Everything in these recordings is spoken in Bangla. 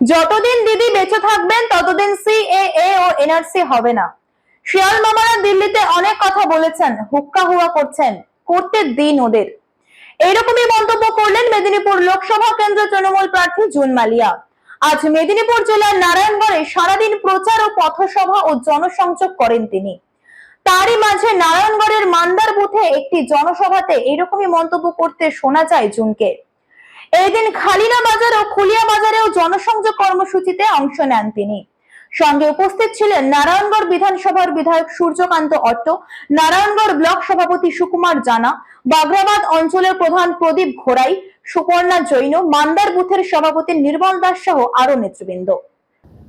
যতদিন দিদি বেঁচে থাকবেন, ততদিন সিএএ ও এনআরসি হবে না। শিয়াল মামারা দিল্লিতে অনেক কথা বলেছেন, হুক্কা হুয়া করছেন, করতে দিন ওদের। এইরকমই মন্তব্য করলেন মেদিনীপুর লোকসভা কেন্দ্র তৃণমূল প্রার্থী জুন মালিয়া। আজ মেদিনীপুর জেলার নারায়ণগড়ে সারাদিন প্রচার ও পথসভা ও জনসংযোগ করেন তিনি। তারই মাঝে নারায়ণগড়ের মান্দার বুথে একটি জনসভাতে এরকমই মন্তব্য করতে শোনা যায় জুনকে। এই দিন খালিনা বাজার ও খুলিয়া বাজারেও জনসংযোগ কর্মসূচিতে অংশ নেন তিনি। সঙ্গে উপস্থিত ছিলেন নারায়ণগড় বিধানসভার বিধায়ক সূর্যকান্ত অট্ট নারায়ণগড় ব্লক সভাপতি সুকুমার জানা, বাগরাবাদ অঞ্চলের প্রধান প্রদীপ ঘোড়াই, সুপর্ণা জৈন, মান্দার বুথের সভাপতি নির্মল দাস সহ আরও নেতৃবৃন্দ।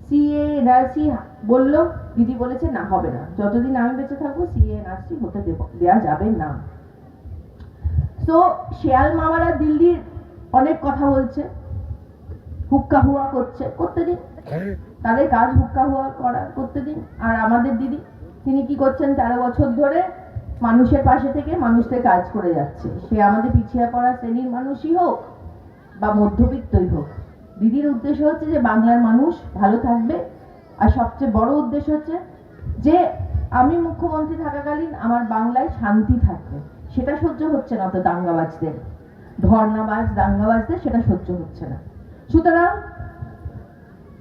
সিএ এনআরসি বলল, দিদি বলেছে, না, হবে না। যতদিন আমি বেঁচে থাকব, সিএ এনআরসি হতে দেওয়া যাবে না। তো শেয়াল মামারা দিল্লির অনেক কথা বলছে হুক্কা হুয়া করছে করতে দিন। তাদের কাজ হুক্কা হুয়া করা করতে দিন। আর আমাদের দিদি তিনি কি করছেন তেরো বছর ধরে মানুষের পাশে থেকে মানুষদের কাজ করে যাচ্ছে। সে আমাদের পিছিয়ে পড়া শ্রেণির মানুষই হোক বা মধ্যবিত্তই হোক। দিদির উদ্দেশ্য হচ্ছে যে বাংলার মানুষ ভালো থাকবে। আর সবচেয়ে বড় উদ্দেশ্য হচ্ছে যে আমি মুখ্যমন্ত্রী থাকাকালীন আমার বাংলায় শান্তি থাকবে। সেটা সহ্য হচ্ছে না তো দাঙ্গাবাজদের। ধর্নাবাজ, দাঙ্গাবাজদের সেটা সহ্য হচ্ছে না। সুতরাং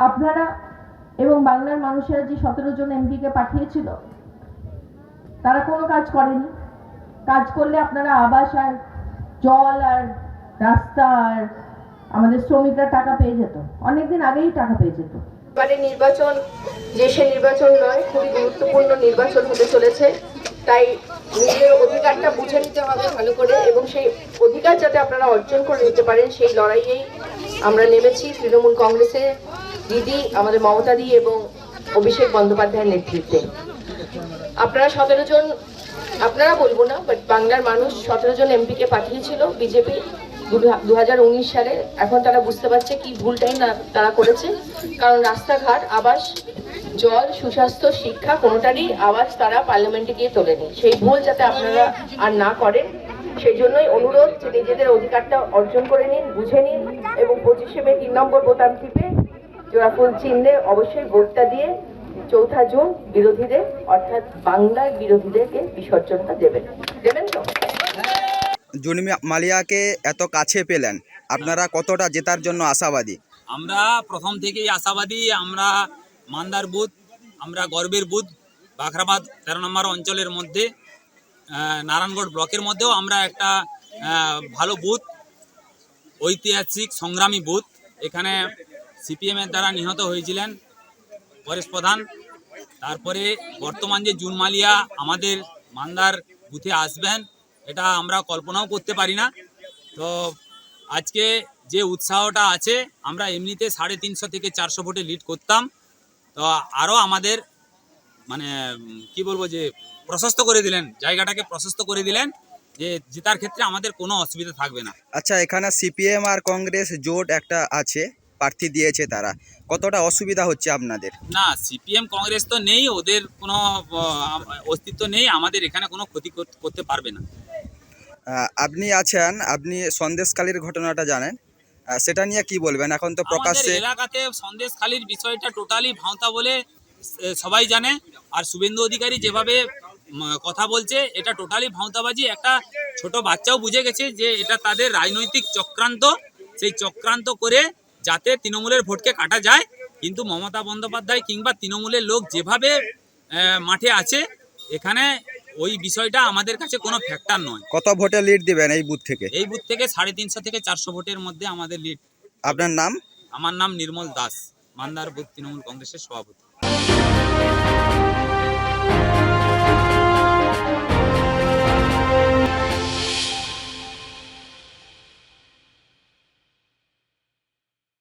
আপনারা এবং বাংলার মানুষেরা যে সতেরো জন এমপিকে পাঠিয়েছিল, তারা কোনো কাজ করেনি। কাজ করলে আপনারা আবাস আর জল আর রাস্তা আর আমাদের শ্রমিকরা টাকা পেয়ে যেত। অনেকদিন আগেই টাকা পেয়ে যেত। এবারে নির্বাচন যে সে নির্বাচন নয়, খুবই গুরুত্বপূর্ণ নির্বাচন হতে চলেছে। তাই নিজের অধিকারটা বুঝে নিতে হবে ভালো করে এবং সেই অধিকার যাতে আপনারা অর্জন করে নিতে পারেন, সেই লড়াইয়েই আমরা নেমেছি তৃণমূল কংগ্রেসে দিদি, আমাদের মমতা দি এবং অভিষেক বন্দ্যোপাধ্যায়ের নেতৃত্বে। আপনারা সতেরো জন, আপনারা বলব না বাট বাংলার মানুষ সতেরো জন এমপিকে পাঠিয়েছিল বিজেপি দু হাজার উনিশ সালে। এখন তারা বুঝতে পারছে কি ভুলটাই না, তারা করেছে। কারণ রাস্তাঘাট, আবাস জল সুস্বাস্থ্য শিক্ষা কোনোটারই আওয়াজ তারা পার্লামেন্টে গিয়ে তোলেনি। সেই ভুল যাতে আপনারা আর না করেন সেই জন্যই অনুরোধ যে নিজেদের অধিকারটা অর্জন করে নিন বুঝে নিন এবং পঁচিশে মে তিন নম্বর বোতাম টিপে জোড়াফুল চিহ্নে অবশ্যই ভোটটা দিয়ে চৌঠা জুন বিরোধীদের অর্থাৎ বাংলার বিরোধীদেরকে বিসর্জনটা দেবেন। দেবেন তো? জুনি মালিয়াকে এত কাছে পেলেন আপনারা কতটা জেতার জন্য আশাবাদী? আমরা প্রথম থেকেই আশাবাদী আমরা মান্দার বুথ আমরা গর্বের বুথ বাখরাবাদ তেরো নম্বর অঞ্চলের মধ্যে নারায়ণগড় ব্লকের মধ্যেও আমরা একটা ভালো বুথ ঐতিহাসিক সংগ্রামী বুথ এখানে সিপিএমের দ্বারা নিহত হয়েছিলেন পরেশ প্রধান। তারপরে বর্তমান যে জুন মালিয়া আমাদের মান্দার বুথে আসবেন, এটা আমরা কল্পনাও করতে পারি না। তো আজকে যে উৎসাহটা আছে, আমরা এমনিতে সাড়ে তিনশো থেকে চারশো ভোটে লিড করতাম। তো আরও আমাদের মানে কি বলব যে প্রশস্ত করে দিলেন জায়গাটাকে প্রশস্ত করে দিলেন যে জেতার ক্ষেত্রে আমাদের কোনো অসুবিধা থাকবে না। আচ্ছা এখানে সিপিএম আর কংগ্রেস জোট একটা আছে প্রার্থী দিয়েছে তারা। কতটা অসুবিধা হচ্ছে আপনাদের? না সিপিএম কংগ্রেস তো নেই ওদের কোনো অস্তিত্ব নেই আমাদের এখানে কোনো ক্ষতি করতে পারবে না। আপনি আছেন আপনি সন্দেশকালীর ঘটনাটা জানেন। সেটা নিয়ে কি বলবেন? এখন তো প্রকাশ্যে এলাকাতে সন্দেশখালির বিষয়টা টোটালি ভাঁওতা বলে সবাই জানে। আর শুভেন্দু অধিকারী যেভাবে কথা বলছে এটা টোটালি ভাঁওতাবাজি। একটা ছোট বাচ্চাও বুঝে গেছে যে এটা তাদের রাজনৈতিক চক্রান্ত। সেই চক্রান্ত করে যাতে তৃণমূলের ভোটকে কাটা যায়। কিন্তু মমতা বন্দ্যোপাধ্যায় কিংবা তৃণমূলের লোক যেভাবে মাঠে আছে এখানে ওই বিষয়টা আমাদের কাছে কোনো ফ্যাক্টর নয়। কত ভোটে লিড দিবেন এই বুথ থেকে? এই বুথ থেকে সাড়ে তিনশো থেকে চারশো ভোটের মধ্যে আমাদের লিড আপনার নাম? আমার নাম নির্মল দাস মান্দার বুথ তৃণমূল কংগ্রেসের সভাপতি।